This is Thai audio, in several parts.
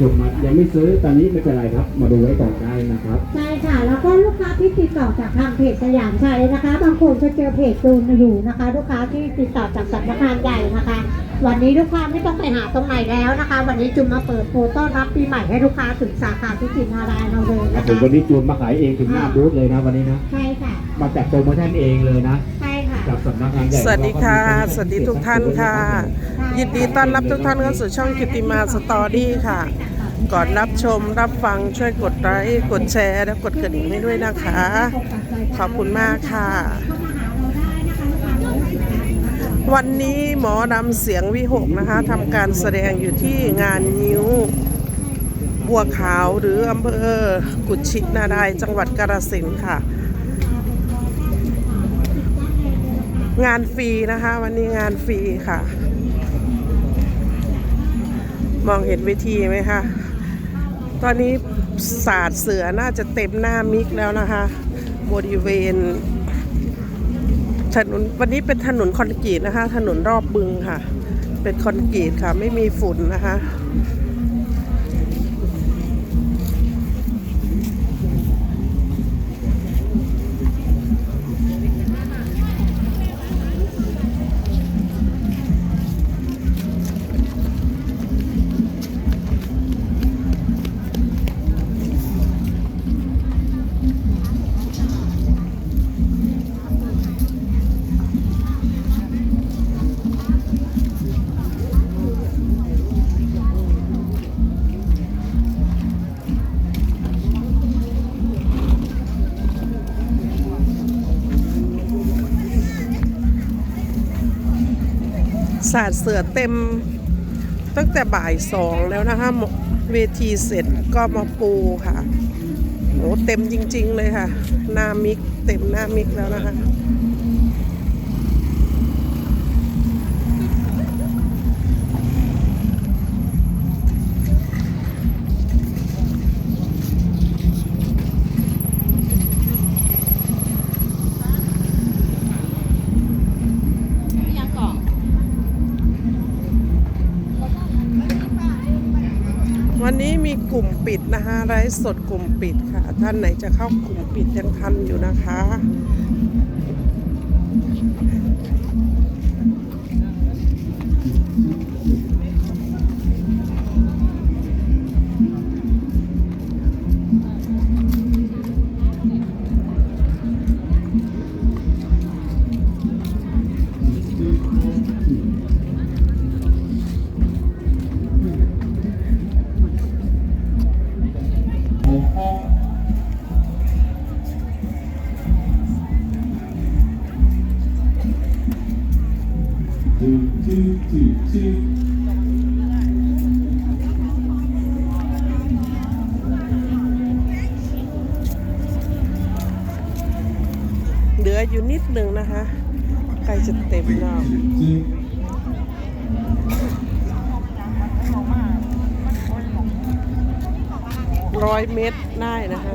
ชมมายังไม่ซื้อตอนนี้ไม่เป็นไรครับ มาดูไว้ก่อนได้นะครับ ใช่ค่ะ แล้วก็ลูกค้าที่ติดต่อจากทางเพจสยามชัยนะคะ บางคนจะเจอเพจจูนอยู่นะคะ ลูกค้าที่ติดต่อจากสำนักงานใหญ่นะคะ วันนี้ลูกค้าไม่ต้องไปหาตรงไหนแล้วนะคะ วันนี้จุนมาเปิดโปรต้อนรับปีใหม่ให้ลูกค้าถึงสาขาที่จิตนารายณ์เราเลยนะผมคะวันนี้จูนมาขายเองถึงหน้าบูธเลยนะวันนี้นะ ใช่ค่ะ มาจัดโปรโมชั่นเองเลยนะใช่ค่ะจาก สวัสดีค่ะ สวัสดีทุกท่านค่ะ ยินดีต้อนรับทุกท่านเข้าสู่ช่องกิติมาสตอรี่ค่ะ ก่อนรับชมรับฟังช่วยกดไลค์กดแชร์ และกดกระดิ่งให้ด้วยนะคะ ขอบคุณมากค่ะ วันนี้หมอดำเสียงวิหกนะคะทำการแสดงอยู่ที่งานนิ้วบัวขาวหรืออำเภอกุชินาดายจังหวัดกาฬสินธุ์ค่ะ งานฟรีนะคะ วันนี้งานฟรีค่ะ มองเห็นเวทีไหมคะ ตอนนี้ศาสตร์เสือน่าจะเต็มหน้ามิกแล้วนะคะ บริเวณถนนวันนี้เป็นถนนคอนกรีตนะคะ ถนนรอบบึงค่ะ เป็นคอนกรีตค่ะ ไม่มีฝุ่นนะคะ ศาสตร์เสือเต็ม ตั้งแต่บ่ายสองแล้วนะคะเวทีเสร็จก็มาปูค่ะโอ้เต็มจริง ๆ เลยค่ะ หน้ามิกเต็มหน้ามิกแล้วนะคะ วันนี้มีกลุ่มปิดนะคะไลฟ์สดกลุ่มปิดค่ะ ท่านไหนจะเข้ากลุ่มปิดยังทันอยู่นะคะ เหลืออยู่นิดหนึ่งนะคะใกล้จะเต็มแล้วร้อยเมตรได้นะคะ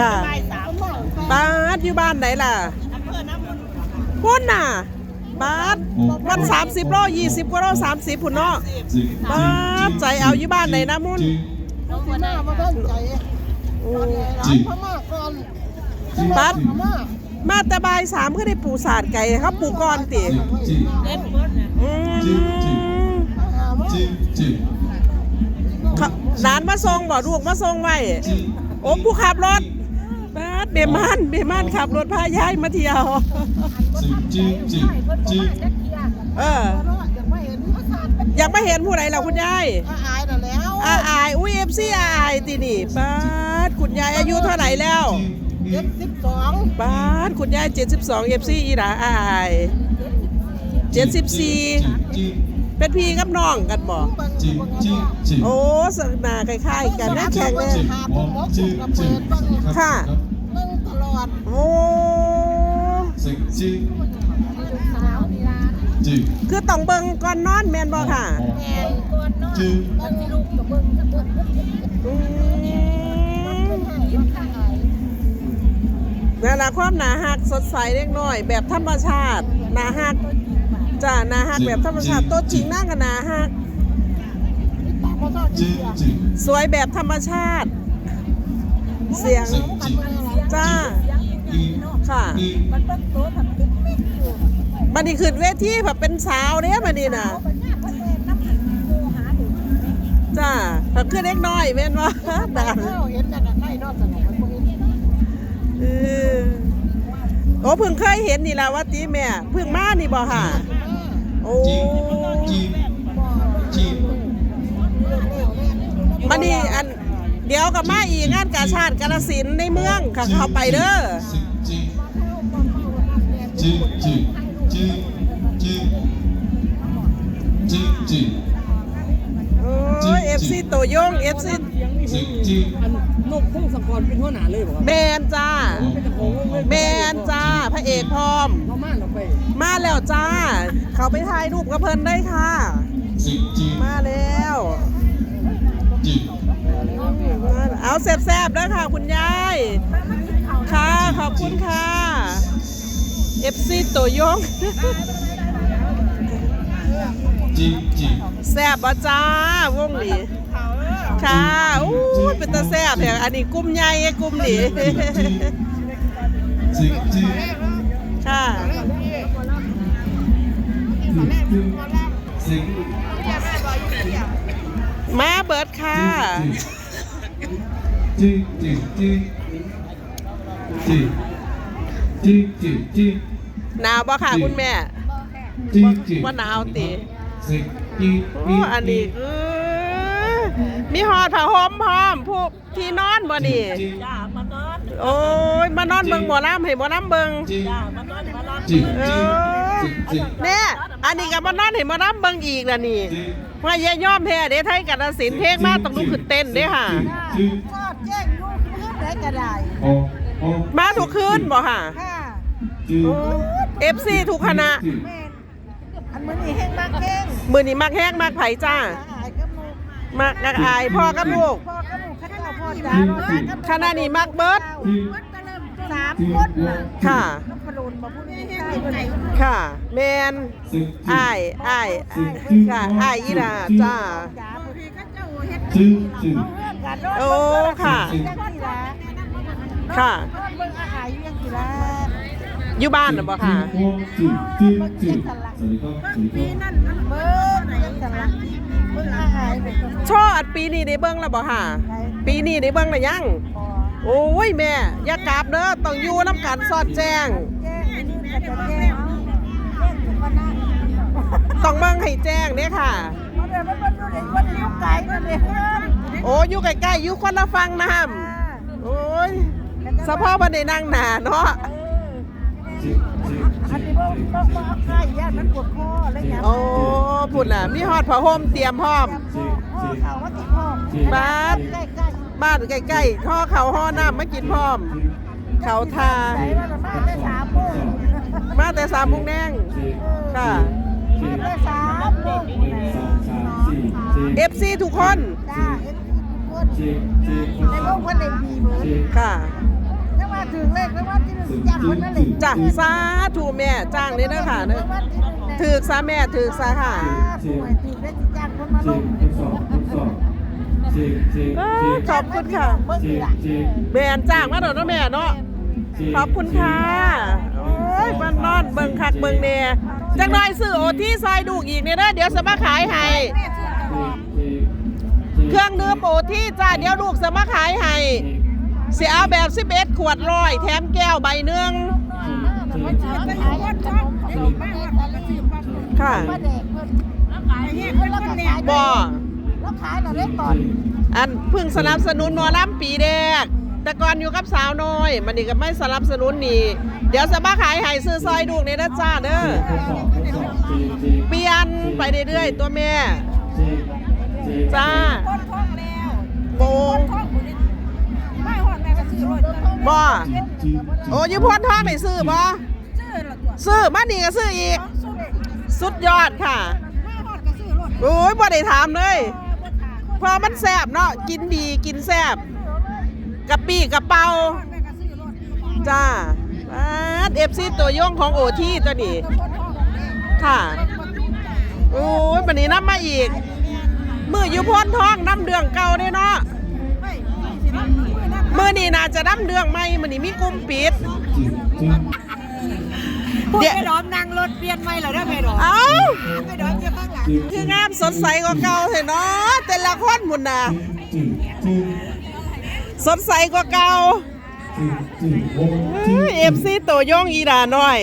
ค่ะบ่ายสามโมงค่ะป้าดอยู่บ้านไหนล่ะอำเภอน้ำมันพุ่นน่ะป้าดวันสามสิบโลยี่สิบกว่าโลสามสิบพุ่นเนาะป้าดใจเอาอยู่บ้านไหนนะมุ่นน้องหัวหน้ามาท่านใจอืตอนมไหนร้านพม่าก่อนปั๊บพม่ามาแต่บ่ายสามก็ได้ปูสาดไก่เขาปูก่อนติเล่นเบิร์ดเนี่ยอืมหามาเขาหลานมาส่งบ่ลูกมาส่งไว้ โอ้ผู้ขับรถป้าด เบมานเบมานขับรถพายายมาเที่ยวเอออยากไม่เห็นพระศาสตร์อยากมาเห็นผู้ใดล่ะคุณยายอาอายน่ะแล้วอาอายอุ้ยเอฟซีอาอายตีนี่ป้าดคุณยายอายุเท่าไหร่แล้วเจ็ดสิบสองป้าดคุณยาย72เอฟซีอีหลาอาอาย74ไปเป็นพี่กับน้องกันบ่จิกจิกจิกโอ้สหนาคล้ายๆกันนะแข็งแรงจิกมองจิกจิกค่ะเบิ่งตลอ ดโอ้จิกจิกจิกคือต้องเบิ่งก่อนนอนแม่นบ่ค่ะแม่นก่อนนอนจิกบางทีลูกก็เบิ่งสักเบิ่งอืมนั่นล่ะความหนาหักสดใสเล็กน้อย แบบธรรมชาติหนาหักจ้าหนาหักแบบธรรมชาติตัวจริงนั่งกับหนาหักจิกจิกสวยแบบธรรมชาติ เสียง จิกจิกจ้าอีค่ะอีมันเบิ่งโตทำติ๊กติ๊กอยู่บันนี้ขึ้นเวทีแบบเป็นสาวเด้บันนี้น่ะปัญญาพันแม่น้ำหันโมหาดูจ้าถ้าขึ้นเล็กน้อยแม่นว่าแต่ดังเฮาเห็นนั่นน่ะใครนอกสนองมันบ่เห็นเออโอ้เพิ่งเคยเห็นนี่แหละว่าตีแม่เพิ่งมานี่บ่ค่ะ โอ้จิกจิกจิกบันนี้อัน เดี๋ยวกับมาอีกงานกาชาติกาลสินธุ์ในเมืองค่ะเข้าไปเด้อจิกจิกจิกจิกจิกจิกโอ้ยเอฟซีตัวยงเอฟซีจิกจิกนกพงศกรเป็นหัวหน้าเลยบอกแมนจ้าแมนจ้าพระเอกพร้อม เรามาเราไปมาแล้วจ้า เขาไปถ่ายรูปกับเพิ่นได้ค่ะจิกจิกมาแล้วจิก เอาแซ่บๆแล้วค่ะคุณยาย ค่ะ ขอบคุณค่ะเอฟซีตัวยงจิกจิกแซ่บบ่จ้าวงนี้ค่ะอู้ยเป็นตาแซ่บแถวอันนี้กลุ่มใหญ่ไอ้กลุ่มนี้จิกจิกค่ะจิกมาเบิดค่ะ จิกจิกจิกจิกจิกจิกจิกหนาวบ่ค่ะคุณแม่จิกจิกว่าหนาวติจิจิกโอ้อันนี้เออมีหอดผ้าห่มพร้อมผู้ที่นอนบ่นี่จ้ามานอนโอ้ยมานอนเบิ่งหมอลำให้หมอลำเบิ่งจ้ามานอนมาลองจิกเออแน่อันนี้ก็มานอนให้หมอลำเบิ่งอีกน่ะนี่ว่าอย่ายอมแพ้เด้ไทยกาฬสินธุ์เพลงมาต้องลุกขึ้นเต้นเด้ค่ะ เพื่อนได้ก็ได้โอ้โอ้มาทุกคืนบ่ค่ะค่ะจิกเอฟซีทุกคณะจิกแม่นอันมื้อนี้แห้งมากแห้งมือนี้มักแห้งมักไผจ้าอายกับลูกมักนักอายพ่อกับลูก พ่อกับลูกข้าเจ้าพ่อจ้าเบิดกับคณะนี้มักเบิดจิกเบิดก็เริ่มสามคนน่ะค่ะ ก็พะโลนบ่พูดใช่เพิ่นค่ะแมนจิกอายอายค่ะอายอีหลาจ้า จ้าบางทีก็เจ้าเฮ็ดจิกจิกเอาเรื่องกันโอ้ค่ะ จังซี่ล่ะ ค่ะนอนเบิ่งอาหารอยู่จังซี่ล่ะอยู่บ้านน่ะบ่ค่ะจิกจิกจิกสวัสดีครับสวัสดีปีครับนั้นเบิ่งจังซั่นล่ะเบิ่งอาหารเป็นคนช่ออัดปีนี้ได้เบิ่งแล้วบ่ค่ะ ปีนี้ได้เบิ่งแล้วยัง พอโอ้ยแม่อย่ากลับเด้อต้องอยู่น้ำกันสอดแจ้ง แจ้งนี่ก็จะแจ้งเอาแจ้งทุกคณะต้องเบิ่งให้แจ้งเด้ค่ะ เพราะเดี๋ยวมันบ่อยู่ในวันเลี้ยวไก่นั่นเองโอ้อยู่ใกล้ๆอยู่คนละฟังน้ำโอ้ย สะพ่อบ่ได้นั่งหน้าเนาะจิกจิกอันนี้บ่บ่บ่เอาไก่ย่านมันปวดคออะไรอย่างเงี้ยโอ้พุ่นน่ะมีฮอดผ้าห่มเตรียมพร้อมพ่อเขาว่าติดพ่อบ้านใกล้บ้านใกล้ๆห่อเขาวห่อน้ำมากินพร้อม เขาทาๆไหนว่าจะมาได้สามโมงมาแต่สามโมุงแดงค่ะได้สามโมงสองสามสี่จิก FC ทุกคนจ้าเอ็นคนจิกจิกในโลกคนในบีเบิร์ดจิกค่ะ ถ้ามาถึงเลขแล้วว่าที่หนึ่งจ้างคนนั่นเลยจ้ะสาธุแม่จ้างเลยเด้อค่ะเด้อถือกซาแม่ถือกซาค่ะป่วยถือได้จ้างคนมาลจิงกทดสอบทดสอบจิกจิกเอ้จิยกขอบคุณค่ะเมื่อจิกี้กล่ะจิกแม่นจ้างมาเด้อเนาะแม่เนาะจิกขอบคุณค่ะโอ้ยบ้านนอนเบิ่งคักเบิ่งแน่จังได้ซื้อโอที่ซอยดูกอีกเนี่ยเด้อเดี๋ยวสมาขายให้เครื่องดื่มโอที่จ้าเดี๋ยวลูกสมาขายให้ เสียเอาแบบ11ขวดร้อยแถมแก้วใบหนึงมันขายขายขนมขนมบ้านเราก็ซื้อบ้านค่ะป้าเด็กเพิ่นแล้วขายเฮ็ดเพิ่นแล้วก็ขายบ่แล้วขายเราได้ตอนอันเพิ่งสนับสนุนหมอลำปีแรกแต่ก่อนอยู่กับสาวน้อย มันนี่ก็ไม่สนับสนุนนี่เดี๋ยวสมาขายให้ซื้อซอยดูกเนี่ยนะจ้าเด้อทดสอบทดสอบจิกจิกเปียนไปเรื่อยๆตัวแม่สิบสิบจ้าคนท้องแล้วโบง บ่โอ้ยพวนทองได้ซื้อบ่ซื้อละตัวซื้อมานี่ก็ซื้ออีก สุดยอดค่ะโอ้ยบ่ได้ถามเลยบ่ถามเพอมันแซ่บเนาะกินดีกินแซ่บกะปีกะเป๋าแม่ก็ซื้อรถจ้าเอฟซีตัวย่งของโอทีตัวนี้ค่ะโอ้ยวันนี้น้ำมาอีกมืออยู่พ้นท้องน้ำเดืองเก่าเด้เนาะ นั่นมือนี่น่าจะน้ำเดืองใหม่มือนี้มีกลุ่มปิดจิบจิบพูดเดี๋ยวไปดอมนั่งรถเปลี่ยนไม่เหรอได้ไหมดอมเอ้าไปดอมอยู่ข้างหลังจิบคืองามสดใสกว่าเก่าเห็นเนาะแต่ละคนหมุนน่ะจิบจิบสดใสกว่าเก่าจิบจิบวงจิบเอฟซีตัวย่งอีดาหน่อย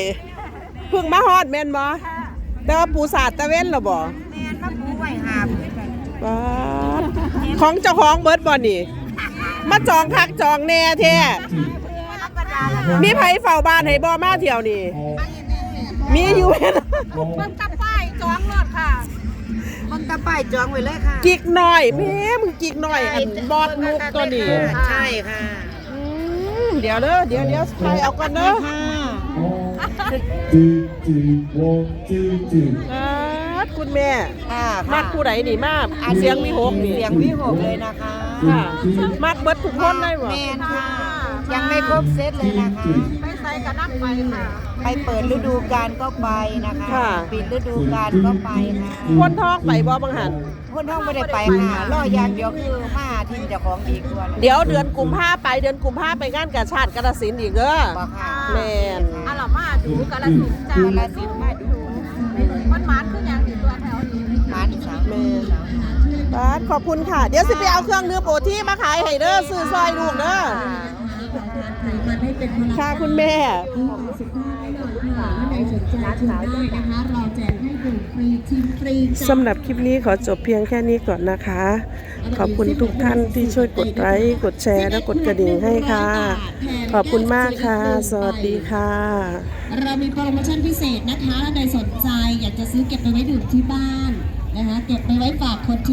เพิ่งมาฮอดแม่นบ่แต่ว่าปูสาดตะเว้นเหรอบ่แม่นมาปูไว้หาบว้าดของเจ้าของเบิร์ดบ่นี่ มาจองคักจองแน่แท้ธรรมดาละมีไผเฝ้าบ้านให้บ่มาเที่ยวนี่ มีอยู่แม่นเบิ่งตะป้ายจองรถค่ะเบิ่งตะป้ายจองไว้เลยค่ะ กิกหน่อยแม่มึงกิกหน่อยอันบอดนุกตัวนี้ใช่ค่ะอืมเดี๋ยวเด้อเดี๋ยวเดี๋ยวไปเอากันเด้อจิบจิบวงจิบจิบอ่าคุณแม่ค่ะมักผู้ใดนี่มากเสียงวิหกนี่เสียงวิหกเลยนะคะ ค่ะมักเบิดทุกคนได้บ่แมนค่ะ ยังไม่ครบเซตเลยนะคะ ไปใส่กับน้ำไปค่ะ ไปเปิดฤดูกาลก็ไปนะคะค่ะ ปิดฤดูกาลก็ไปค่ะคนท้องไปบ่บังหัน คนท้องไม่ได้ไปค่ะรออย่างเดียวคือมาทีมเจ้าของดีกว่าเดี๋ยวเดือนกุมภาไปเดือนกุมภาไปงานกาชาติกาฬสินธุ์อีกเด้อ บอกค่ะแม่น อะล่ะมาดูกาลสินธุ์จ้ากาลสินธุ์มาดู บาสขอบคุณค่ะ เดี๋ยวสิไปเอาเครื่องดื่มโอที่มาขายให้เด้อซื้อซอยลูกเด้อค่ะคุณแม่สำหรับคลิปนี้ขอจบเพียงแค่นี้ก่อนนะคะ ขอบคุณทุกท่านที่ช่วยกดไลค์กดแชร์และกดกระดิ่งให้ค่ะ ขอบคุณมากค่ะ สวัสดีค่ะ เรามีโปรโมชั่นพิเศษนะคะถ้าใครสนใจอยากจะซื้อเก็บไปไว้ดื่มที่บ้านนะคะเก็บไปไว้ฝากคนที่